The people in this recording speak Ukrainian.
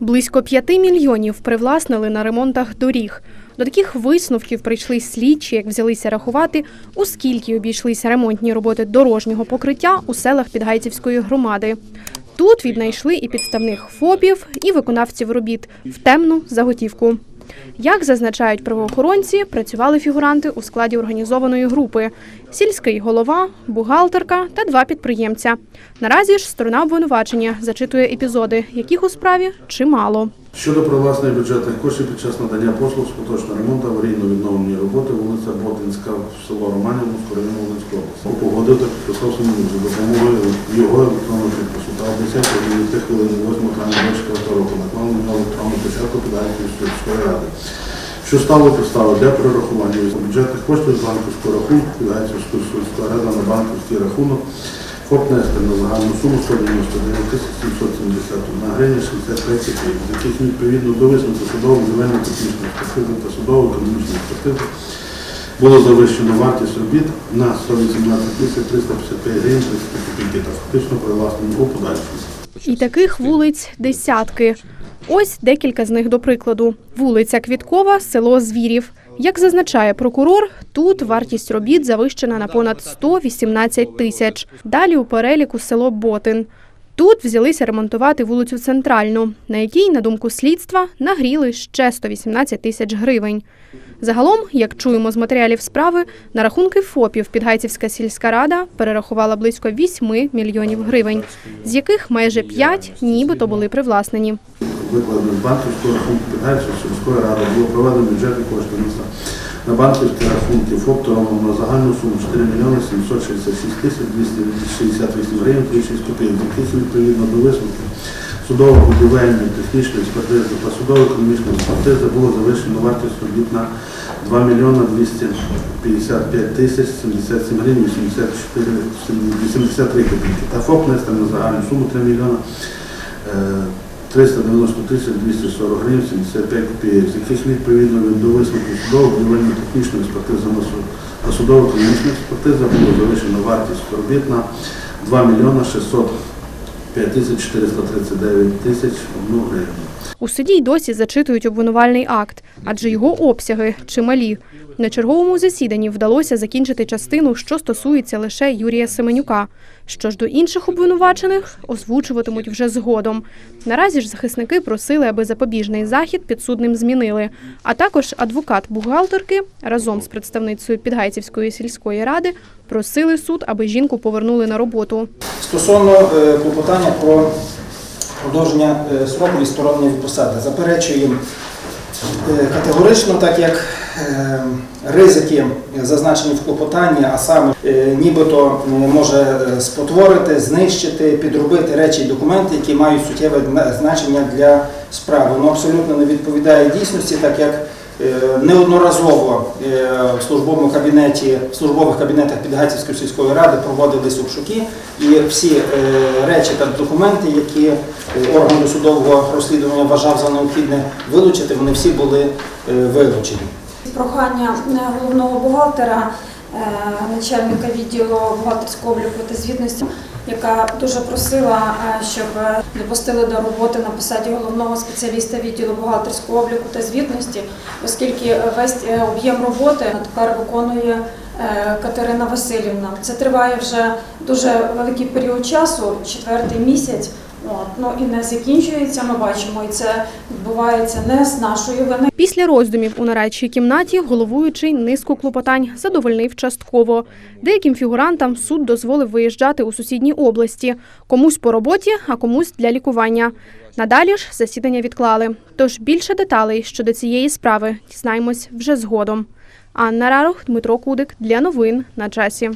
Близько 5 мільйонів привласнили на ремонтах доріг. До таких висновків прийшли слідчі, як взялися рахувати, у скільки обійшлися ремонтні роботи дорожнього покриття у селах Підгайцівської громади. Тут віднайшли і підставних ФОПів, і виконавців робіт в темну заготівку. Як зазначають правоохоронці, працювали фігуранти у складі організованої групи: сільський голова, бухгалтерка та два підприємця. Наразі ж сторона обвинувачення зачитує епізоди, яких у справі чимало. Щодо привласнення бюджетних коштів під час надання послуг з поточного ремонту аварійно-відновлені роботи вулиця Ботинська, село Романів, району Волинської області. Погодив та підписав самому за допомогою його електронного підпису та обіцяв від хвилин 8 травня 24 року наклав на електронну початку Підгайківської сільської ради. Що стало підставою для перерахування бюджетних коштів з банківського рахунку Підгайцівської сільської ради на банківський рахунок. ФОП «Нестер» на загальну суму 199 тисяч 771 гривня 63 копійок, з яких відповідно до висновку судового земельно технічної експертизи та судової економічної експертизи було завищено вартість робіт на 118 тисяч 355 гривень 30 копійки та фактично привласнені у подальшому. І таких вулиць десятки. Ось декілька з них до прикладу. Вулиця Квіткова, село Звірів. Як зазначає прокурор, тут вартість робіт завищена на понад 118 тисяч. Далі у переліку село Ботин. Тут взялися ремонтувати вулицю Центральну, на якій, на думку слідства, нагріли ще 118 тисяч гривень. Загалом, як чуємо з матеріалів справи, на рахунки ФОПів Підгайцівська сільська рада перерахувала близько 8 мільйонів гривень, з яких майже 5 нібито були привласнені. Викладено з банківського рахунку Підгайців сільської ради було проведено бюджетні кошти міста на банківські рахунки ФОП на загальну суму 4 мільйони 766 тисяч 268 гривень 36 копійок, яких відповідно до висновку судового будівельної технічної експертизи та судово економічної експертизи було завищено вартість робіт на 2 мільйона 255 тисяч 77 гривень 84, 83 копійки. Та ФОП «Нестер» на загальну суму 3 мільйона е, 390 тисяч 240 гривень 75 копійок, з яких відповідно до висновку судового будівельно технічної експертизи на суд. Та судово економічна експертиза було завищено вартість робіт на 2 мільйона 605 тисяч 439 тисяч 1 гривень. У суді й досі зачитують обвинувальний акт, адже його обсяги чималі. На черговому засіданні вдалося закінчити частину, що стосується лише Юрія Семенюка. Що ж до інших обвинувачених, озвучуватимуть вже згодом. Наразі ж захисники просили, аби запобіжний захід підсудним змінили. А також адвокат бухгалтерки разом з представницею Підгайцівської сільської ради просили суд, аби жінку повернули на роботу. Стосовно е, клопотання про продовження е, строку відсторонення від посади, заперечуємо е, категорично, так як ризики зазначені в клопотанні, а саме нібито може спотворити, знищити, підробити речі і документи, які мають суттєве значення для справи. Воно абсолютно не відповідає дійсності, так як Неодноразово е, в службовому кабінеті, в службових кабінетах Підгайцівської сільської ради проводились обшуки, і всі е, речі та документи, які е, орган досудового розслідування вважав за необхідне вилучити, вони всі були е, вилучені. Прохання е, головного бухгалтера, е, начальника відділу бухгалтерського обліку та звітності, яка дуже просила, е, щоб е, допустили до роботи на посаді головного спеціаліста відділу бухгалтерського обліку та звітності, оскільки весь е, об'єм роботи тепер виконує Катерина Васильівна. Це триває вже дуже великий період часу, четвертий місяць. От, ну і не закінчується, ми бачимо, і це відбувається не з нашої вини. Після роздумів у нарадчій кімнаті головуючий низку клопотань задовольнив частково. Деяким фігурантам суд дозволив виїжджати у сусідні області, комусь по роботі, а комусь для лікування. Надалі ж засідання відклали. Тож більше деталей щодо цієї справи дізнаємось вже згодом. Анна Рарух, Дмитро Кудик для новин на часі.